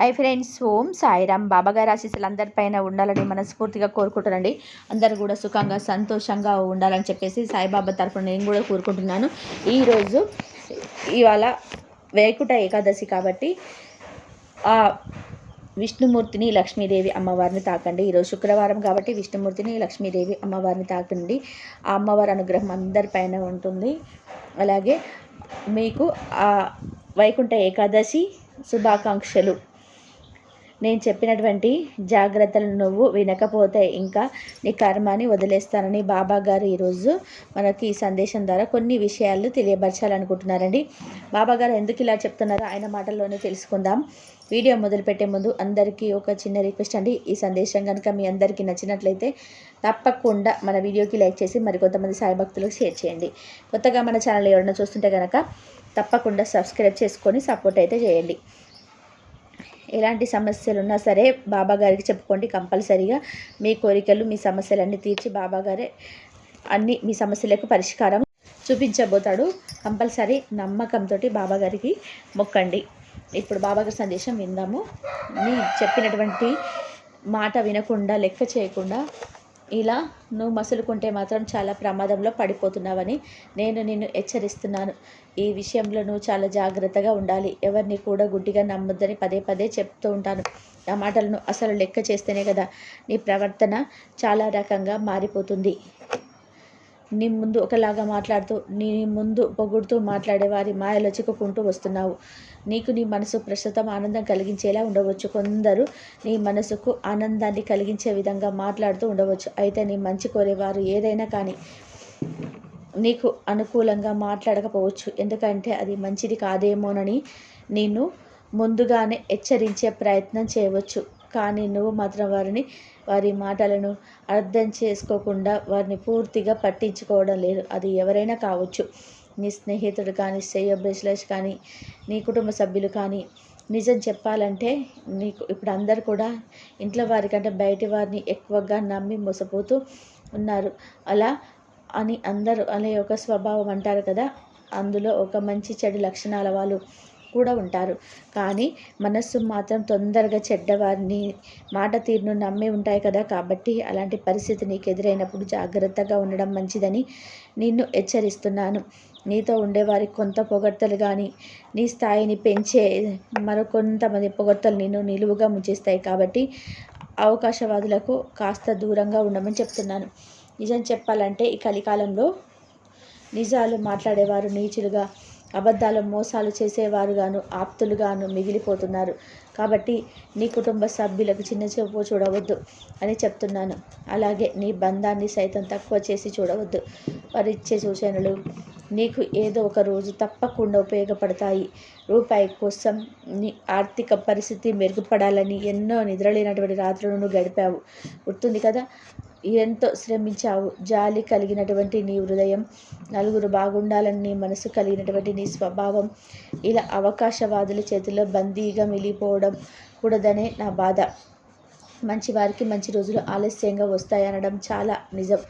Hi friends ఓం సాయిరామ్. బాబాగారి ఆశీస్సులు అందరిపైన ఉండాలని మనస్ఫూర్తిగా కోరుకుంటానండి అందరూ కూడా సుఖంగా సంతోషంగా ఉండాలని చెప్పేసి సాయిబాబా తరఫున నేను కూడా కోరుకుంటున్నాను. ఈరోజు ఇవాళ వేకుట ఏకాదశి కాబట్టి ఆ విష్ణుమూర్తిని లక్ష్మీదేవి అమ్మవారిని తాకండి. ఈరోజు శుక్రవారం కాబట్టి విష్ణుమూర్తిని లక్ష్మీదేవి అమ్మవారిని తాకండి. ఆ అమ్మవారి అనుగ్రహం అందరిపైన ఉంటుంది. అలాగే మీకు ఆ వైకుంఠ ఏకాదశి శుభాకాంక్షలు. నేను చెప్పినటువంటి జాగ్రత్తలు నువ్వు వినకపోతే ఇంకా నీ కర్మాన్ని వదిలేస్తానని బాబా గారు ఈరోజు మనకి ఈ సందేశం ద్వారా కొన్ని విషయాలు తెలియపరచాలనుకుంటున్నారండి. బాబా గారు ఎందుకు ఇలా చెప్తున్నారో ఆయన మాటల్లోనే తెలుసుకుందాం. వీడియో మొదలుపెట్టే ముందు అందరికీ ఒక చిన్న రిక్వెస్ట్ అండి. ఈ సందేశం కనుక మీ అందరికీ నచ్చినట్లయితే తప్పకుండా మన వీడియోకి లైక్ చేసి మరికొంతమంది సాయి భక్తులకు షేర్ చేయండి. కొత్తగా మన ఛానల్ ఎవరైనా చూస్తుంటే కనుక తప్పకుండా సబ్స్క్రైబ్ చేసుకొని సపోర్ట్ అయితే చేయండి. ఎలాంటి సమస్యలు ఉన్నా సరే బాబా గారికి చెప్పుకోండి కంపల్సరీగా. మీ కోరికలు మీ సమస్యలన్నీ తీర్చి బాబాగారే అన్ని మీ సమస్యలకు పరిష్కారం చూపించబోతాడు. కంపల్సరీ నమ్మకంతో బాబాగారికి మొక్కండి. ఇప్పుడు బాబాగారి సందేశం విందాము. మీ చెప్పినటువంటి మాట వినకుండా లెక్క చేయకుండా ఇలా నువ్వు మసులుకుంటే మాత్రం చాలా ప్రమాదంలో పడిపోతున్నావని నేను నిన్ను హెచ్చరిస్తున్నాను. ఈ విషయంలో నువ్వు చాలా జాగ్రత్తగా ఉండాలి. ఎవరిని కూడా గుడ్డిగా నమ్మొద్దని పదే పదే చెప్తూ ఉంటాను. ఆ మాటలను అసలు లెక్క చేస్తేనే కదా నీ ప్రవర్తన చాలా రకంగా మారిపోతుంది. నీ ముందు ఒకలాగా మాట్లాడుతూ నీ ముందు పొగుడుతూ మాట్లాడే వారి మాయలో చిక్కుకుంటూ వస్తున్నావు. నీకు నీ మనసు ప్రస్తుతం ఆనందం కలిగించేలా ఉండవచ్చు. కొందరు నీ మనసుకు ఆనందాన్ని కలిగించే విధంగా మాట్లాడుతూ ఉండవచ్చు. అయితే నీ మంచి కోరేవారు ఏదైనా కానీ నీకు అనుకూలంగా మాట్లాడకపోవచ్చు. ఎందుకంటే అది మంచిది కాదేమోనని నేను ముందుగానే హెచ్చరించే ప్రయత్నం చేయవచ్చు. కానీ నువ్వు మాత్రం వారిని వారి మాటలను అర్థం చేసుకోకుండా వారిని పూర్తిగా పట్టించుకోవడం లేదు. అది ఎవరైనా కావచ్చు. నీ స్నేహితుడు కానీ శ్రేయోభిలాష్ కానీ నీ కుటుంబ సభ్యులు కానీ నిజం చెప్పాలంటే నీకు ఇప్పుడు అందరు కూడా ఇంట్లో వారికంటే బయటి వారిని ఎక్కువగా నమ్మి మోసపోతూ ఉన్నారు. అలా అని అందరూ అనే ఒక స్వభావం అంటారు కదా అందులో ఒక మంచి చెడు లక్షణాల వాళ్ళు కూడా ఉంటారు. కానీ మనస్సు మాత్రం తొందరగా చెడ్డవారిని మాట తీరును నమ్మి ఉంటాయి కదా కాబట్టి అలాంటి పరిస్థితి నీకు ఎదురైనప్పుడు జాగ్రత్తగా ఉండడం మంచిదని నిన్ను హెచ్చరిస్తున్నాను. నీతో ఉండేవారి కొంత పొగడ్తలు కానీ నీ స్థాయిని పెంచే మరికొంతమంది పొగడ్తలు నిన్ను నిలువుగా ముంచేస్తాయి కాబట్టి అవకాశవాదులకు కాస్త దూరంగా ఉండమని చెప్తున్నాను. నిజం చెప్పాలంటే ఈ కలికాలంలో నిజాలు మాట్లాడేవారు నీచులుగా అబద్ధాలు మోసాలు చేసేవారుగాను ఆప్తులుగాను మిగిలిపోతున్నారు. కాబట్టి నీ కుటుంబ సభ్యులకు చిన్న చూపు చూడవద్దు అని చెప్తున్నాను. అలాగే నీ బంధాన్ని సైతం తక్కువ చేసి చూడవద్దు. వారిచ్చే సూచనలు నీకు ఏదో ఒక రోజు తప్పకుండా ఉపయోగపడతాయి. రూపాయి కోసం నీ ఆర్థిక పరిస్థితి మెరుగుపడాలని ఎన్నో నిద్రలేనటువంటి రాత్రులను గడిపావు. గుర్తుంది కదా? ఎంతో శ్రమించావు. జాలి కలిగినటువంటి నీ హృదయం నలుగురు బాగుండాలని నీ మనసు కలిగినటువంటి నీ స్వభావం ఇలా అవకాశవాదుల చేతిలో బందీగా మిగిలిపోవడం కూడదనే నా బాధ. మంచి వారికి మంచి రోజులు ఆలస్యంగా వస్తాయనడం చాలా నిజం.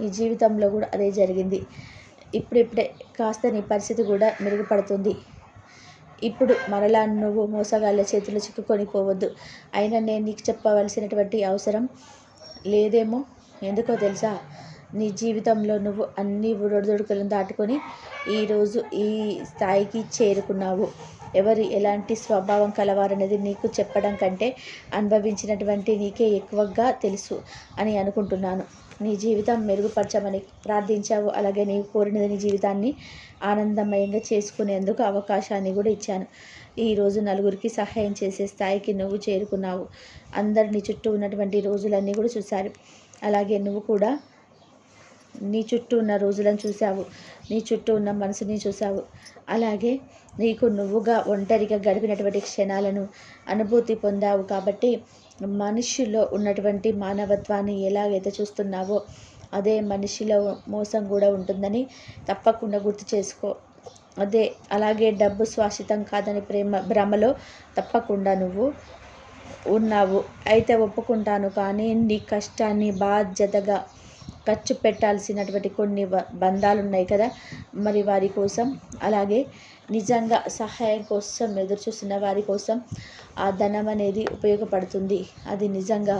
నీ జీవితంలో కూడా అదే జరిగింది. ఇప్పుడిప్పుడే కాస్త నీ పరిస్థితి కూడా మెరుగుపడుతుంది. ఇప్పుడు మరలా నువ్వు మోసగాళ్ళ చేతిలో చిక్కుకొని పోవద్దు. అయినా నేను నీకు చెప్పవలసినటువంటి అవసరం లేదేమో? ఎందుకో తెలుసా? నీ జీవితంలో నువ్వు అన్ని ఒడిదుడుకులను దాటుకొని ఈరోజు ఈ స్థాయికి చేరుకున్నావు. ఎవరు ఎలాంటి స్వభావం కలవారనేది నీకు చెప్పడం కంటే అనుభవించినటువంటి నీకే ఎక్కువగా తెలుసు అని అనుకుంటున్నాను. నీ జీవితం మెరుగుపరచమని ప్రార్థించావు. అలాగే నీవు కోరినది నీ జీవితాన్ని ఆనందమయంగా చేసుకునేందుకు అవకాశాన్ని కూడా ఇచ్చాను. ఈరోజు నలుగురికి సహాయం చేసే స్థాయికి నువ్వు చేరుకున్నావు. అందరు నీ చుట్టూ ఉన్నటువంటి రోజులన్నీ కూడా చూశారు. అలాగే నువ్వు కూడా నీ చుట్టూ ఉన్న రోజులను చూసావు నీ చుట్టూ ఉన్న మనసుని చూసావు అలాగే నీకు నువ్వుగా ఒంటరిగా గడిపినటువంటి క్షణాలను అనుభూతి పొందావు. కాబట్టి మనిషిలో ఉన్నటువంటి మానవత్వాన్ని ఎలాగైతే చూస్తున్నావో అదే మనిషిలో మోసం కూడా ఉంటుందని తప్పకుండా గుర్తు చేసుకో. అదే అలాగే డబ్బు శాశ్వతం కాదని ప్రేమ భ్రమలో తప్పకుండా నువ్వు ఉన్నావు. అయితే ఒప్పుకుంటాను కానీ నీ కష్టాన్ని బాధ్యతగా ఖర్చు పెట్టాల్సినటువంటి కొన్ని బంధాలు ఉన్నాయి కదా మరి వారి కోసం. అలాగే నిజంగా సహాయం కోసం ఎదురు చూస్తున్న వారి కోసం ఆ ధనం అనేది ఉపయోగపడుతుంది. అది నిజంగా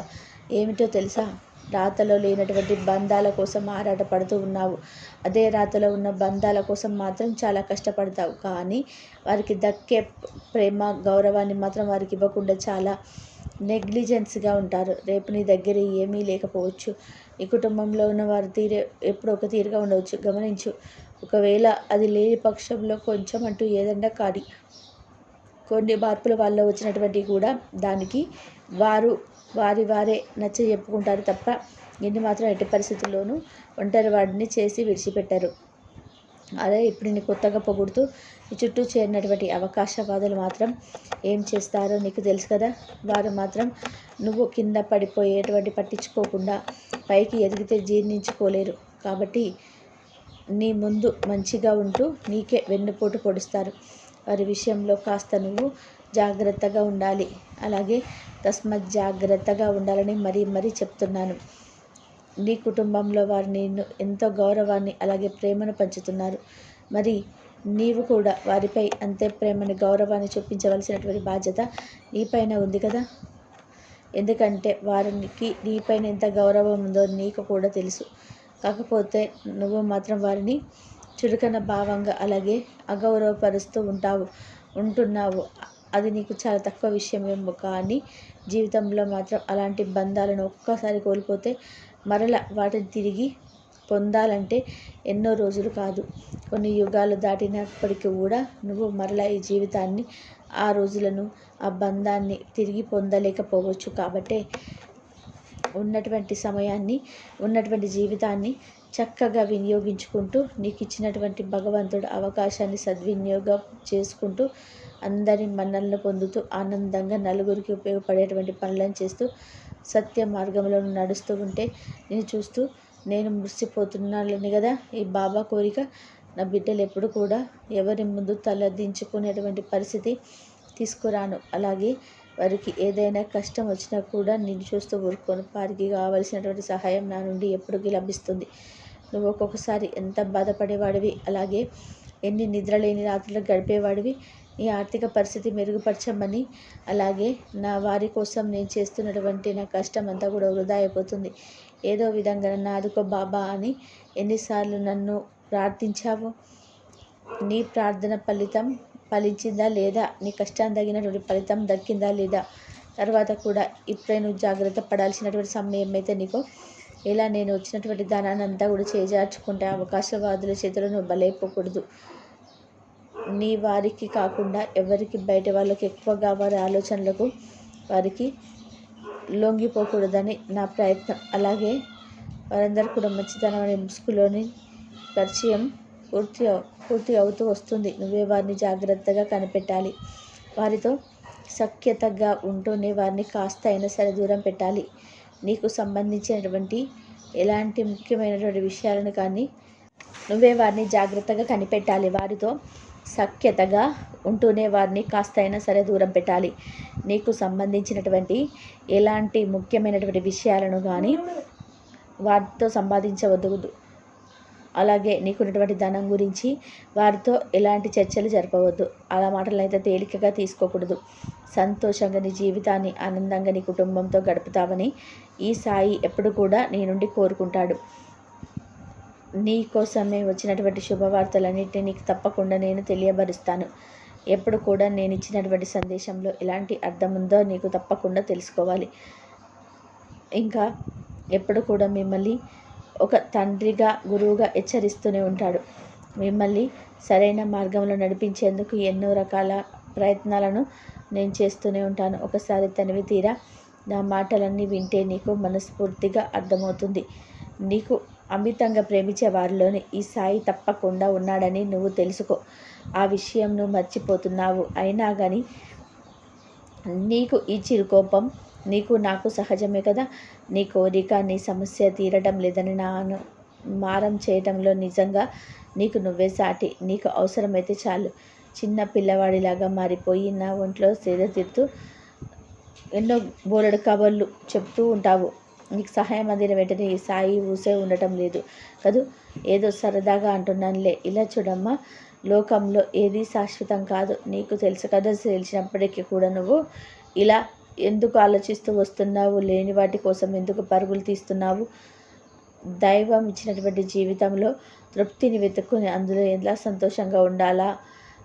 ఏమిటో తెలుసా? రాతలో లేనటువంటి బంధాల కోసం ఆరాటపడుతూ ఉన్నావు. అదే రాతలో ఉన్న బంధాల కోసం మాత్రం చాలా కష్టపడతావు. కానీ వారికి దక్కే ప్రేమ గౌరవాన్ని మాత్రం వారికి ఇవ్వకుండా చాలా నెగ్లిజెన్స్గా ఉంటారు. రేపు నీ దగ్గర ఏమీ లేకపోవచ్చు. ఈ కుటుంబంలో ఉన్న వారు తీరే ఎప్పుడు ఒక తీరుగా ఉండవచ్చు. గమనించు. ఒకవేళ అది లేని పక్షంలో కొంచెం అంటూ ఏదన్నా కానీ కొన్ని మార్పుల వల్ల వచ్చినటువంటి కూడా దానికి వారు వారి వారే నచ్చ చెప్పుకుంటారు తప్ప నిన్ను మాత్రం ఎట్టి పరిస్థితుల్లోనూ ఒంటరి వాడిని చేసి విడిచిపెట్టారు. అదే ఇప్పుడు నేను కొత్తగా పొగుడుతూ నీ చుట్టూ చేరినటువంటి అవకాశవాదులు మాత్రం ఏం చేస్తారో నీకు తెలుసు కదా? వారు మాత్రం నువ్వు కింద పడిపోయేటువంటి పట్టించుకోకుండా పైకి ఎదిగితే జీర్ణించుకోలేరు. కాబట్టి నీ ముందు మంచిగా ఉంటూ నీకే వెన్నుపోటు పొడుస్తారు. వారి విషయంలో కాస్త నువ్వు జాగ్రత్తగా ఉండాలి. అలాగే తస్మత్ జాగ్రత్తగా ఉండాలని మరీ మరీ చెప్తున్నాను. నీ కుటుంబంలో వారు నిన్ను ఎంతో గౌరవాన్ని అలాగే ప్రేమను పంచుతున్నారు. మరి నీవు కూడా వారిపై అంతే ప్రేమని గౌరవాన్ని చూపించవలసినటువంటి బాధ్యత నీపైన ఉంది కదా? ఎందుకంటే వారికి నీపైన ఎంత గౌరవం ఉందో నీకు కూడా తెలుసు. కాకపోతే నువ్వు మాత్రం వారిని చురుకన భావంగా అలాగే అగౌరవపరుస్తూ ఉంటావు ఉంటున్నావు. అది నీకు చాలా తక్కువ విషయమేమో కానీ జీవితంలో మాత్రం అలాంటి బంధాలను ఒక్కసారి కోల్పోతే మరల వాటిని తిరిగి పొందాలంటే ఎన్నో రోజులు కాదు. కొన్ని యుగాలు దాటినప్పటికీ కూడా నువ్వు మరలా ఈ జీవితాన్ని ఆ రోజులను ఆ బంధాన్ని తిరిగి పొందలేకపోవచ్చు కాబట్టే ఉన్నటువంటి సమయాన్ని ఉన్నటువంటి జీవితాన్ని చక్కగా వినియోగించుకుంటూ నీకు ఇచ్చినటువంటి భగవంతుడు అవకాశాన్ని సద్వినియోగం చేసుకుంటూ అందరి మన్నలను పొందుతూ ఆనందంగా నలుగురికి ఉపయోగపడేటువంటి పనులను చేస్తూ సత్య మార్గంలో నడుస్తూ ఉంటే నేను చూస్తూ నేను మురిసిపోతున్నాను కదా ఈ బాబా కోరిక. నా బిడ్డలు ఎప్పుడు కూడా ఎవరి ముందు తలదించుకునేటువంటి పరిస్థితి తీసుకురాను. అలాగే వారికి ఏదైనా కష్టం వచ్చినా కూడా నేను చూస్తూ ఊరుకోను. వారికి కావలసినటువంటి సహాయం నా నుండి ఎప్పటికీ లభిస్తుంది. నువ్వు ఒక్కొక్కసారి ఎంత బాధపడేవాడివి అలాగే ఎన్ని నిద్రలేని రాత్రులు గడిపేవాడివి నీ ఆర్థిక పరిస్థితి మెరుగుపరచమని అలాగే నా వారి కోసం నేను చేస్తున్నటువంటి నా కష్టం అంతా కూడా వృధా అయిపోతుంది. ఏదో విధంగా నన్ను ఆదుకో బాబా అని ఎన్నిసార్లు నన్ను ప్రార్థించావు? నీ ప్రార్థన ఫలితం ఫలించిందా లేదా? నీ కష్టాన్ని తగినటువంటి ఫలితం దక్కిందా లేదా? తర్వాత కూడా ఇప్పుడే నువ్వు జాగ్రత్త పడాల్సినటువంటి సమయం అయితే నీకు? ఇలా నేను వచ్చినటువంటి ధనాన్ని అంతా కూడా చేజార్చుకుంటే అవకాశవాదుల చేతిలో నువ్వు బలైపోకూడదు నీ వారికి కాకుండా ఎవరికి బయట వాళ్ళకి ఎక్కువగా వారి ఆలోచనలకు వారికి లొంగిపోకూడదని నా ప్రయత్నం. అలాగే వారందరూ కూడా మంచితనం అనే ముసుగులోని పరిచయం పూర్తి పూర్తి అవుతూ వస్తుంది. నువ్వే వారిని జాగ్రత్తగా కనిపెట్టాలి. వారితో సఖ్యతగా ఉంటూనే వారిని కాస్త అయినా సరే దూరం పెట్టాలి. నీకు సంబంధించినటువంటి ఎలాంటి ముఖ్యమైనటువంటి విషయాలను కానీ నువ్వే వారిని జాగ్రత్తగా కనిపెట్టాలి. వారితో సఖ్యతగా ఉంటూనే వారిని కాస్త అయినా సరే దూరం పెట్టాలి. నీకు సంబంధించినటువంటి ఎలాంటి ముఖ్యమైనటువంటి విషయాలను కానీ వారితో సంపాదించవద్దు. అలాగే నీకున్నటువంటి ధనం గురించి వారితో ఎలాంటి చర్చలు జరపవద్దు. అలా మాటలు అయితే తేలికగా తీసుకోకూడదు. సంతోషంగా నీ జీవితాన్ని ఆనందంగా నీ కుటుంబంతో గడుపుతావని ఈ సాయి ఎప్పుడు కూడా నీ నుండి కోరుకుంటాడు. నీ కోసమే వచ్చినటువంటి శుభవార్తలన్నింటినీ నీకు తప్పకుండా నేను తెలియబరుస్తాను. ఎప్పుడు కూడా నేను ఇచ్చినటువంటి సందేశంలో ఎలాంటి అర్థం ఉందో నీకు తప్పకుండా తెలుసుకోవాలి. ఇంకా ఎప్పుడు కూడా మిమ్మల్ని ఒక తండ్రిగా గురువుగా హెచ్చరిస్తూనే ఉంటాడు. మిమ్మల్ని సరైన మార్గంలో నడిపించేందుకు ఎన్నో రకాల ప్రయత్నాలను నేను చేస్తూనే ఉంటాను. ఒకసారి తనివి తీరా. నా మాటలన్నీ వింటే నీకు మనస్ఫూర్తిగా అర్థమవుతుంది. నీకు అమితంగా ప్రేమించే వారిలోనే ఈ సాయి తప్పకుండా ఉన్నాడని నువ్వు తెలుసుకో. ఆ విషయం నువ్వు మర్చిపోతున్నావు. అయినా కానీ నీకు ఈ చిరుకోపం నీకు నాకు సహజమే కదా. నీ కోరిక నీ సమస్య తీరడం లేదని నాను మారం చేయడంలో నిజంగా నీకు నువ్వే సాటి. నీకు అవసరమైతే చాలు. చిన్న పిల్లవాడిలాగా మారిపోయి నా ఒంట్లో సేద తీరుతూ ఎన్నో బోలెడు కబర్లు చెప్తూ ఉంటావు. నీకు సహాయం అందిన వెంటనే ఈ సాయి ఊసే ఉండటం లేదు కదూ? ఏదో సరదాగా అంటున్నానులే. ఇలా చూడమ్మా లోకంలో ఏది శాశ్వతం కాదు. నీకు తెలుసు కదా తెలిసినప్పటికీ కూడా నువ్వు ఇలా ఎందుకు ఆలోచిస్తూ వస్తున్నావు? లేని వాటి కోసం ఎందుకు పరుగులు తీస్తున్నావు? దైవం ఇచ్చినటువంటి జీవితంలో తృప్తిని వెతుక్కుని అందులో ఎలా సంతోషంగా ఉండాలా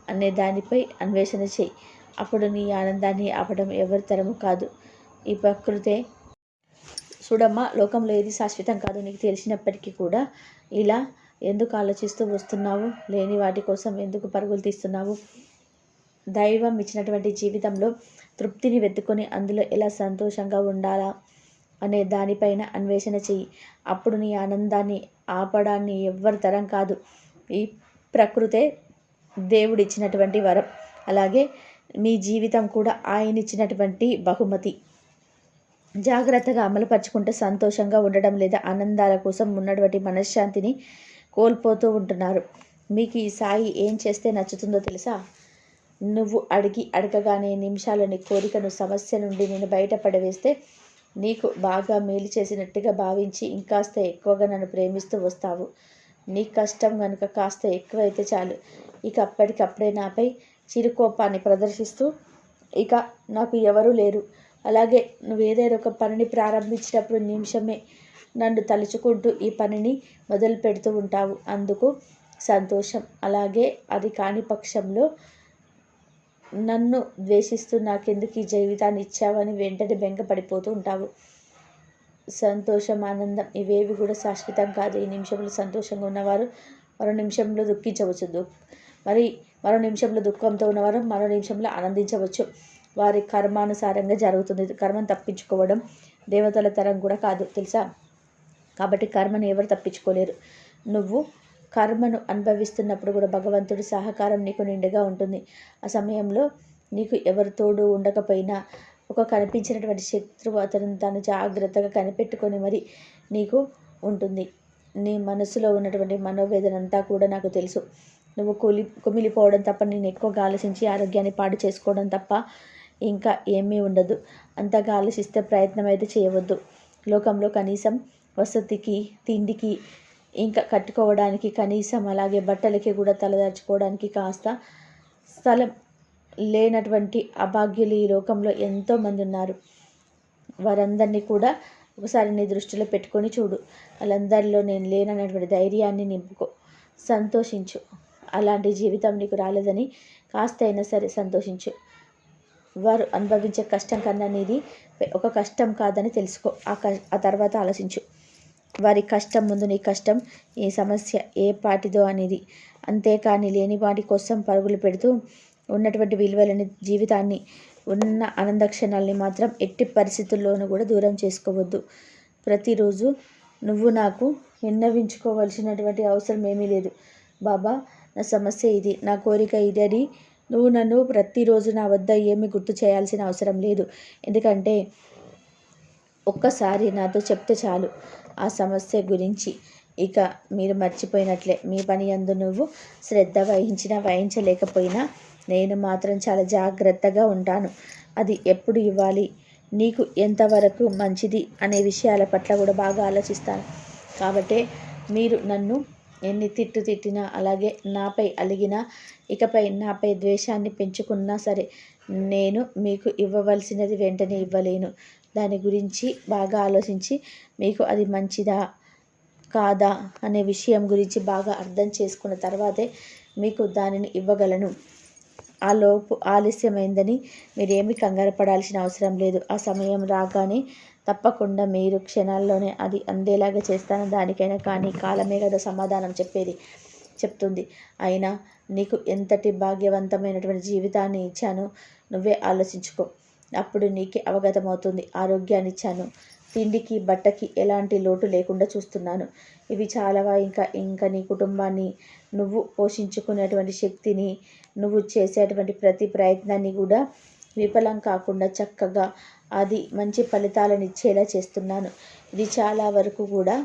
అనే దానిపై అన్వేషణ చేయి. అప్పుడు నీ ఆనందాన్ని ఆపడం ఎవరి తరము కాదు. ఈ ప్రకృతే. చూడమ్మా లోకంలో ఏది శాశ్వతం కాదు నీకు తెలిసినప్పటికీ కూడా ఇలా ఎందుకు ఆలోచిస్తూ వస్తున్నావు? లేని వాటి కోసం ఎందుకు పరుగులు తీస్తున్నావు? దైవం ఇచ్చినటువంటి జీవితంలో తృప్తిని వెతుకొని అందులో ఎలా సంతోషంగా ఉండాలా అనే దానిపైన అన్వేషణ చెయ్యి. అప్పుడు నీ ఆనందాన్ని ఆపడాన్ని ఎవ్వరి తరం కాదు. ఈ ప్రకృతే దేవుడిచ్చినటువంటి వరం. అలాగే మీ జీవితం కూడా ఆయన ఇచ్చినటువంటి బహుమతి. జాగ్రత్తగా అమలుపరుచుకుంటే సంతోషంగా ఉండడం లేదా ఆనందాల కోసం ఉన్నటువంటి మనశ్శాంతిని కోల్పోతూ ఉంటున్నారు. మీకు ఈ సాయి ఏం చేస్తే నచ్చుతుందో తెలుసా? నువ్వు అడిగి అడగగానే నిమిషాలని కోరికను సమస్య నుండి నేను బయటపడవేస్తే నీకు బాగా మేలు చేసినట్టుగా భావించి ఇంకాస్త ఎక్కువగా నన్ను ప్రేమిస్తూ వస్తావు. నీ కష్టం కనుక కాస్త ఎక్కువైతే చాలు. ఇక అప్పటికప్పుడే నాపై చిరుకోపాన్ని ప్రదర్శిస్తూ ఇక నాకు ఎవరూ లేరు. అలాగే నువ్వు ఏదైనా ఒక పనిని ప్రారంభించినప్పుడు నిమిషమే నన్ను తలుచుకుంటూ ఈ పనిని మొదలు పెడుతూ ఉంటావు. అందుకు సంతోషం. అలాగే అది కాని పక్షంలో నన్ను ద్వేషిస్తూ నాకెందుకు ఈ జీవితాన్ని ఇచ్చావని వెంటనే బెంగపడిపోతూ ఉంటావు. సంతోషం ఆనందం ఇవేవి కూడా శాశ్వతం కాదు. ఈ నిమిషంలో సంతోషంగా ఉన్నవారు మరో నిమిషంలో దుఃఖించవచ్చు. దుఃఖ మరి మరో నిమిషంలో దుఃఖంతో ఉన్నవారు మరో నిమిషంలో ఆనందించవచ్చు. వారి కర్మానుసారంగా జరుగుతుంది. కర్మను తప్పించుకోవడం దేవతల తరం కూడా కాదు తెలుసా? కాబట్టి కర్మను ఎవరు తప్పించుకోలేరు. నువ్వు కర్మను అనుభవిస్తున్నప్పుడు కూడా భగవంతుడి సహకారం నీకు నిండుగా ఉంటుంది. ఆ సమయంలో నీకు ఎవరి తోడు ఉండకపోయినా ఒక కనిపించినటువంటి శత్రువు అతను తాను జాగ్రత్తగా కనిపెట్టుకొని మరి నీకు ఉంటుంది. నీ మనసులో ఉన్నటువంటి మనోవేదన అంతా కూడా నాకు తెలుసు. నువ్వు కులి కుమిలిపోవడం తప్ప నేను ఎక్కువగా ఆలోచించి ఆరోగ్యాన్ని పాడు చేసుకోవడం తప్ప ఇంకా ఏమీ ఉండదు. అంతగా ఆలోచిస్తే ప్రయత్నం అయితే చేయవద్దు. లోకంలో కనీసం వసతికి తిండికి ఇంకా కట్టుకోవడానికి కనీసం అలాగే బట్టలకి కూడా తలదాచుకోవడానికి కాస్త స్థలం లేనటువంటి అభాగ్యులు ఈ లోకంలో ఎంతోమంది ఉన్నారు. వారందరినీ కూడా ఒకసారి నీ దృష్టిలో పెట్టుకొని చూడు. వాళ్ళందరిలో నేను లేనన్నటువంటి ధైర్యాన్ని నింపుకో. సంతోషించు. అలాంటి జీవితం నీకు రాలేదని కాస్త అయినా సరే సంతోషించు. వారు అనుభవించే కష్టం కన్నా నీది ఒక కష్టం కాదని తెలుసుకో. ఆ క ఆ తర్వాత ఆలోచించు. వారి కష్టం ముందు నీ కష్టం ఈ సమస్య ఏ పాటిదో అనేది. అంతేకాని లేని వాటి కోసం పరుగులు పెడుతూ ఉన్నటువంటి విలువలని జీవితాన్ని ఉన్న ఆనంద క్షణాలని మాత్రం ఎట్టి పరిస్థితుల్లోనూ కూడా దూరం చేసుకోవద్దు. ప్రతిరోజు నువ్వు నాకు విన్నవించుకోవలసినటువంటి అవసరం ఏమీ లేదు. బాబా నా సమస్య ఇది నా కోరిక ఇది నువ్వు నన్ను ప్రతిరోజు నా వద్ద ఏమి గుర్తు చేయాల్సిన అవసరం లేదు. ఎందుకంటే ఒక్కసారి నాతో చెప్తే చాలు. ఆ సమస్య గురించి. ఇక మీరు మర్చిపోయినట్లే. మీ పని అందు నువ్వు శ్రద్ధ వహించినా వహించలేకపోయినా నేను మాత్రం చాలా జాగ్రత్తగా ఉంటాను. అది ఎప్పుడు ఇవ్వాలి? నీకు ఎంతవరకు మంచిది? అనే విషయాల పట్ల కూడా బాగా ఆలోచిస్తాను. కాబట్టే మీరు నన్ను ఎన్ని తిట్టు తిట్టినా అలాగే నాపై అలిగినా ఇకపై నాపై ద్వేషాన్ని పెంచుకున్నా సరే నేను మీకు ఇవ్వవలసినది వెంటనే ఇవ్వలేను. దాని గురించి బాగా ఆలోచించి మీకు అది మంచిదా కాదా అనే విషయం గురించి బాగా అర్థం చేసుకున్న తర్వాతే మీకు దానిని ఇవ్వగలను. ఆ లోపు ఆలస్యమైందని మీరేమి కంగారు పడాల్సిన అవసరం లేదు. ఆ సమయం రాగానే తప్పకుండా మీరు క్షణాల్లోనే అది అందేలాగా చేస్తాను. దానికైనా కానీ కాలమే కదా సమాధానం చెప్పేది చెప్తుంది. అయినా నీకు ఎంతటి భాగ్యవంతమైనటువంటి జీవితాన్ని ఇచ్చాను నువ్వే ఆలోచించుకో. అప్పుడు నీకే అవగతమవుతుంది. ఆరోగ్యాన్ని ఇచ్చాను తిండికి బట్టకి ఎలాంటి లోటు లేకుండా చూస్తున్నాను. ఇవి చాలావా? ఇంకా ఇంకా నీ కుటుంబాన్ని నువ్వు పోషించుకునేటువంటి శక్తిని నువ్వు చేసేటువంటి ప్రతి ప్రయత్నాన్ని కూడా విఫలం కాకుండా చక్కగా అది మంచి ఫలితాలను ఇచ్చేలా చేస్తున్నాను. ఇది చాలా వరకు కూడా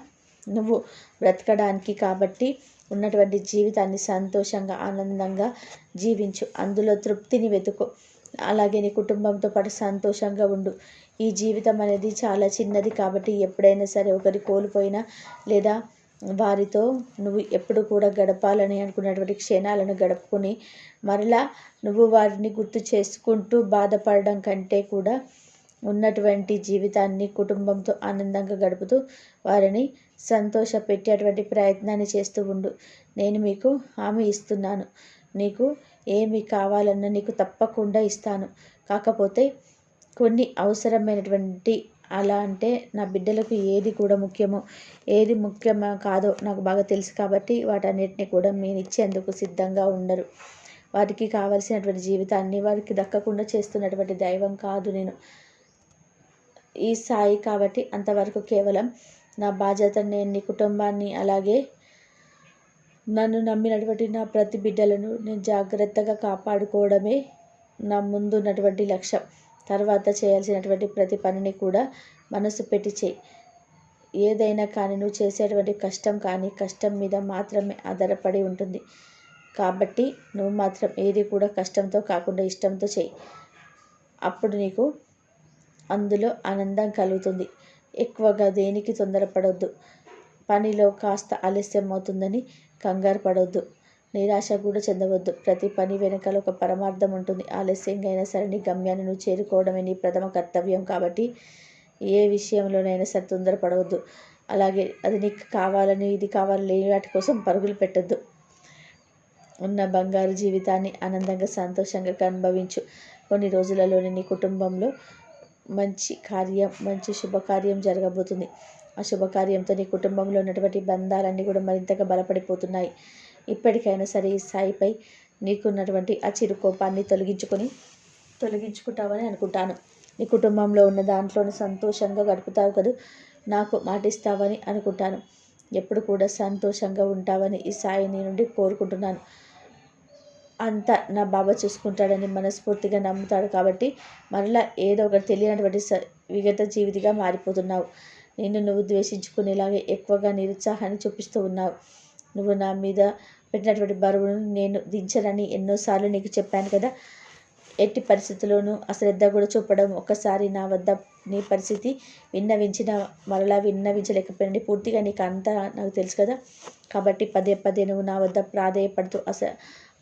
నువ్వు బ్రతకడానికి కాబట్టి ఉన్నటువంటి జీవితాన్ని సంతోషంగా ఆనందంగా జీవించు. అందులో తృప్తిని వెతుకు. అలాగే నీ కుటుంబంతో పాటు సంతోషంగా ఉండు. ఈ జీవితం అనేది చాలా చిన్నది కాబట్టి ఎప్పుడైనా సరే ఒకరి కోల్పోయినా లేదా వారితో నువ్వు ఎప్పుడు కూడా గడపాలని అనుకున్నటువంటి క్షణాలను గడుపుకొని మరలా నువ్వు వారిని గుర్తు చేసుకుంటూ బాధపడడం కంటే కూడా ఉన్నటువంటి జీవితాన్ని కుటుంబంతో ఆనందంగా గడుపుతూ వారిని సంతోషపెట్టేటువంటి ప్రయత్నాన్ని చేస్తూ ఉండు. నేను మీకు హామీ ఇస్తున్నాను. నీకు ఏమి కావాలన్నా నీకు తప్పకుండా ఇస్తాను. కాకపోతే కొన్ని అవసరమైనటువంటి అలా అంటే నా బిడ్డలకు ఏది కూడా ముఖ్యమో ఏది ముఖ్యమో కాదో నాకు బాగా తెలుసు కాబట్టి వాటన్నిటిని కూడా నేను ఇచ్చేందుకు సిద్ధంగా ఉండరు. వారికి కావలసినటువంటి జీవితాన్ని వారికి దక్కకుండా చేస్తున్నటువంటి దైవం కాదు నేను. ఈ స్థాయి కాబట్టి అంతవరకు కేవలం నా బాధ్యత నేను నీ కుటుంబాన్ని అలాగే నన్ను నమ్మినటువంటి నా ప్రతి బిడ్డలను నేను జాగ్రత్తగా కాపాడుకోవడమే నా ముందు ఉన్నటువంటి లక్ష్యం. తర్వాత చేయాల్సినటువంటి ప్రతి పనిని కూడా మనసు పెట్టి చేయి. ఏదైనా కానీ నువ్వు చేసేటువంటి కష్టం కానీ కష్టం మీద మాత్రమే ఆధారపడి ఉంటుంది. కాబట్టి నువ్వు మాత్రం ఏది కూడా కష్టంతో కాకుండా ఇష్టంతో చేయి. అప్పుడు నీకు అందులో ఆనందం కలుగుతుంది. ఎక్కువగా దేనికి తొందరపడవద్దు పనిలో కాస్త ఆలస్యం అవుతుందని కంగారు పడవద్దు నిరాశ కూడా చెందవద్దు. ప్రతి పని వెనకాల ఒక పరమార్థం ఉంటుంది. ఆలస్యంగా అయినా సరే నీ గమ్యాన్ని నువ్వు చేరుకోవడమే నీ ప్రథమ కర్తవ్యం కాబట్టి ఏ విషయంలోనైనా సరే తొందరపడవద్దు అలాగే అది నీకు కావాలని ఇది కావాలని వాటి కోసం పరుగులు పెట్టద్దు. ఉన్న బంగారు జీవితాన్ని ఆనందంగా సంతోషంగా అనుభవించు. కొన్ని రోజులలోనే నీ కుటుంబంలో మంచి కార్యం మంచి శుభకార్యం జరగబోతుంది. ఆ శుభకార్యంతో నీ కుటుంబంలో ఉన్నటువంటి బంధాలన్నీ కూడా మరింతగా బలపడిపోతున్నాయి. ఇప్పటికైనా సరే ఈ సాయిపై నీకున్నటువంటి ఆ చిరు కోపాన్ని తొలగించుకొని తొలగించుకుంటావని అనుకుంటాను. నీ కుటుంబంలో ఉన్న దాంట్లోనే సంతోషంగా గడుపుతావు కదా? నాకు మాటిస్తావని అనుకుంటాను. ఎప్పుడు కూడా సంతోషంగా ఉంటావని ఈ సాయి నీ నుండి కోరుకుంటున్నాను. అంతా నా బాబా చూసుకుంటాడని మనస్ఫూర్తిగా నమ్ముతాడు కాబట్టి మరలా ఏదో ఒకటి తెలియనటువంటి స విగత జీవితిగా మారిపోతున్నావు. నిన్ను నువ్వు ద్వేషించుకునేలాగే ఎక్కువగా నిరుత్సాహాన్ని చూపిస్తూ ఉన్నావు. నువ్వు నా మీద పెట్టినటువంటి బరువును నేను దించనని ఎన్నోసార్లు నీకు చెప్పాను కదా. ఎట్టి పరిస్థితుల్లోనూ అశ్రద్ధ కూడా చూపడం ఒక్కసారి నా వద్ద నీ పరిస్థితి విన్నవించిన మరలా విన్నవించలేకపోయింది పూర్తిగా నీకు అంతా నాకు తెలుసు కదా. కాబట్టి పదే పదే నువ్వు నా వద్ద ప్రాధేయపడుతూ అస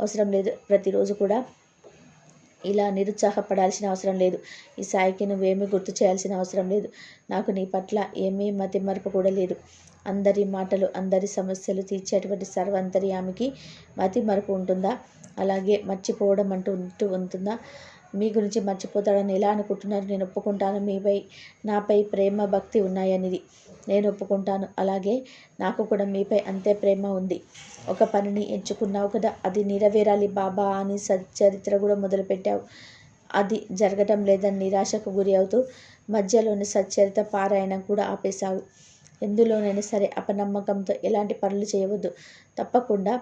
అవసరం లేదు. ప్రతిరోజు కూడా ఇలా నిరుత్సాహపడాల్సిన అవసరం లేదు. ఈ సాయికి నువ్వేమీ గుర్తు చేయాల్సిన అవసరం లేదు. నాకు నీ పట్ల ఏమీ మతిమరపు కూడా లేదు. అందరి మాటలు అందరి సమస్యలు తీర్చేటువంటి సర్వంతర్యామికి మతి మరపు ఉంటుందా? అలాగే మర్చిపోవడం అంటూ ఉంటూ ఉంటుందా? మీ గురించి మర్చిపోతాడని ఎలా అనుకుంటున్నారు? నేను ఒప్పుకుంటాను. మీపై నాపై ప్రేమ భక్తి ఉన్నాయనిది. నేను ఒప్పుకుంటాను అలాగే నాకు కూడా మీపై అంతే ప్రేమ ఉంది. ఒక పనిని ఎంచుకున్నావు కదా అది నెరవేరాలి బాబా అని సచ్చరిత్ర కూడా మొదలుపెట్టావు. అది జరగటం లేదని నిరాశకు గురి అవుతూ మధ్యలోని సచ్చరిత పారాయణం కూడా ఆపేశావు. ఎందులోనైనా సరే అపనమ్మకంతో ఎలాంటి పనులు చేయవద్దు. తప్పకుండా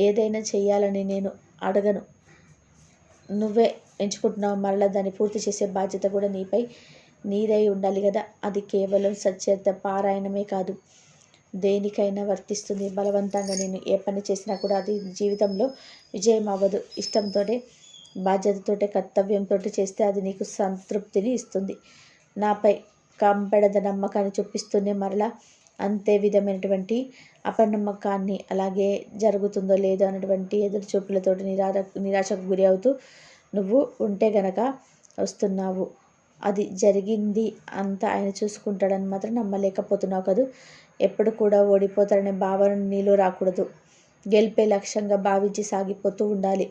ఏదైనా చేయాలని నేను అడగను. నువ్వే ఎంచుకుంటున్నావు మరలా దాన్ని పూర్తి చేసే బాధ్యత కూడా నీపై నీదై ఉండాలి కదా అది కేవలం సత్యత పారాయణమే కాదు. దేనికైనా వర్తిస్తుంది. బలవంతంగా నేను ఏ పని చేసినా కూడా అది జీవితంలో విజయం అవ్వదు ఇష్టంతోటే బాధ్యతతోటే కర్తవ్యంతో చేస్తే అది నీకు సంతృప్తిని ఇస్తుంది. నాపై కంపెడద నమ్మకాన్ని చూపిస్తూనే మరలా అంతే విధమైనటువంటి అపనమ్మకాన్ని అలాగే జరుగుతుందో లేదో అన్నటువంటి ఎదురు చూపులతోటి నిరాశకు గురి అవుతూ నువ్వు ఉంటే గనక వస్తున్నావు. అది జరిగింది అంతా ఆయన చూసుకుంటాడని మాత్రం నమ్మలేకపోతున్నావు కదూ. ఎప్పుడు కూడా ఓడిపోతారనే భావన నీలో రాకూడదు. గెలిపే లక్ష్యంగా భావించి సాగిపోతూ ఉండాలి.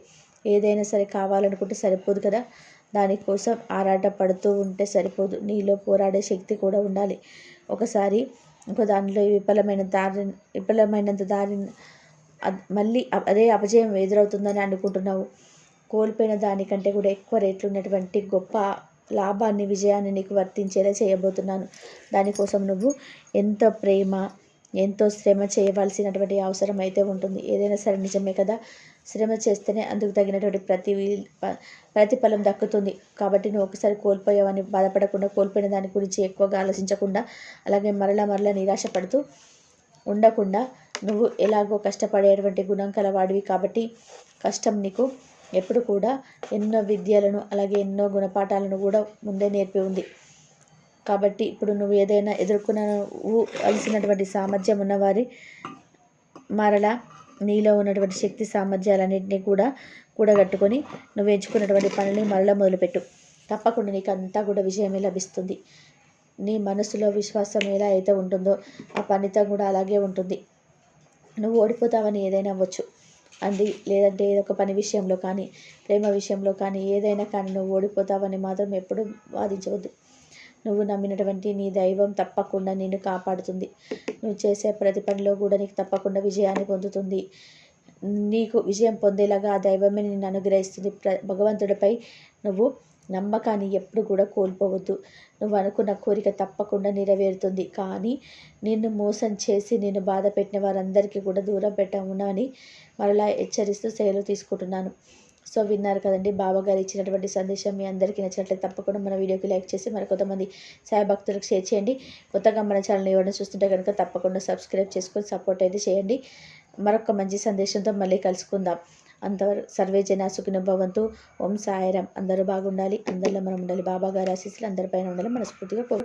ఏదైనా సరే కావాలనుకుంటే సరిపోదు కదా. దానికోసం ఆరాట పడుతూ ఉంటే సరిపోదు. నీలో పోరాడే శక్తి కూడా ఉండాలి. ఒకసారి ఒక దానిలో విఫలమైన దారి విఫలమైనంత దారి మళ్ళీ అదే అపజయం ఎదురవుతుందని అనుకుంటున్నావు. కోల్పోయిన దానికంటే కూడా ఎక్కువ రేట్లు ఉన్నటువంటి గొప్ప లాభాన్ని విజయాన్ని నీకు వర్తించేలా చేయబోతున్నాను. దానికోసం నువ్వు ఎంత ప్రేమ ఎంతో శ్రమ చేయవలసినటువంటి అవసరం అయితే ఉంటుంది. ఏదైనా సరే నిజమే కదా? శ్రమ చేస్తేనే అందుకు తగినటువంటి ప్రతి ప్రతిఫలం దక్కుతుంది. కాబట్టి నువ్వు ఒకసారి కోల్పోయావని బాధపడకుండా కోల్పోయిన దాని గురించి ఎక్కువగా ఆలోచించకుండా అలాగే మరలా మరలా నిరాశపడుతూ ఉండకుండా నువ్వు ఎలాగో కష్టపడేటువంటి గుణం కలవాడివి కాబట్టి కష్టం నీకు ఎప్పుడు కూడా ఎన్నో విద్యలను అలాగే ఎన్నో గుణపాఠాలను కూడా ముందే నేర్పి ఉంది. కాబట్టి ఇప్పుడు నువ్వు ఏదైనా ఎదుర్కొనవలసినటువంటి సామర్థ్యం ఉన్నవారి మరలా నీలో ఉన్నటువంటి శక్తి సామర్థ్యాలన్నింటినీ కూడా కూడగట్టుకొని నువ్వు ఎంచుకున్నటువంటి పనిని మరలా మొదలుపెట్టు. తప్పకుండా నీకు అంతా కూడా విజయమే లభిస్తుంది. నీ మనసులో విశ్వాసం ఎలా అయితే ఉంటుందో ఆ పనితో కూడా అలాగే ఉంటుంది. నువ్వు ఓడిపోతావని ఏదైనా అవ్వచ్చు. అంది. లేదంటే ఏదో ఒక పని విషయంలో కానీ ప్రేమ విషయంలో కానీ ఏదైనా కానీ నువ్వు ఓడిపోతావని మాత్రం ఎప్పుడూ వాదించవద్దు. నువ్వు నమ్మినటువంటి నీ దైవం తప్పకుండా నిన్ను కాపాడుతుంది. నువ్వు చేసే ప్రతి పనిలో కూడా నీకు తప్పకుండా విజయాన్ని పొందుతుంది. నీకు విజయం పొందేలాగా ఆ దైవమే నిన్ను అనుగ్రహిస్తుంది. ప్ర భగవంతుడిపై నువ్వు నమ్మకాన్ని ఎప్పుడు కూడా కోల్పోవద్దు. నువ్వు అనుకున్న కోరిక తప్పకుండా నెరవేరుతుంది. కానీ నిన్ను మోసం చేసి నిన్ను బాధ పెట్టిన వారందరికీ కూడా దూరం పెట్టమని మరలా హెచ్చరిస్తూ సెలవు తీసుకుంటున్నాను. సో విన్నారు కదండి బాబాగారు ఇచ్చినటువంటి సందేశం మీ అందరికీ నచ్చినట్లయితే తప్పకుండా మన వీడియోకి లైక్ చేసి మరి కొంతమంది సాయి భక్తులకు షేర్ చేయండి. కొత్తగా మన ఛానల్ ఎవరైనా చూస్తుంటే కనుక తప్పకుండా సబ్స్క్రైబ్ చేసుకొని సపోర్ట్ అయితే చేయండి. మరొక మంచి సందేశంతో మళ్ళీ కలుసుకుందాం. అందరు సర్వే జన సుఖిన భవంతు. ఓం సాయిరాం అందరూ బాగుండాలి. అందరిలో మనం ఉండాలి. బాబా గారి ఆశీస్సులు అందరిపైన ఉండాలి. మనస్ఫూర్తిగా కోరు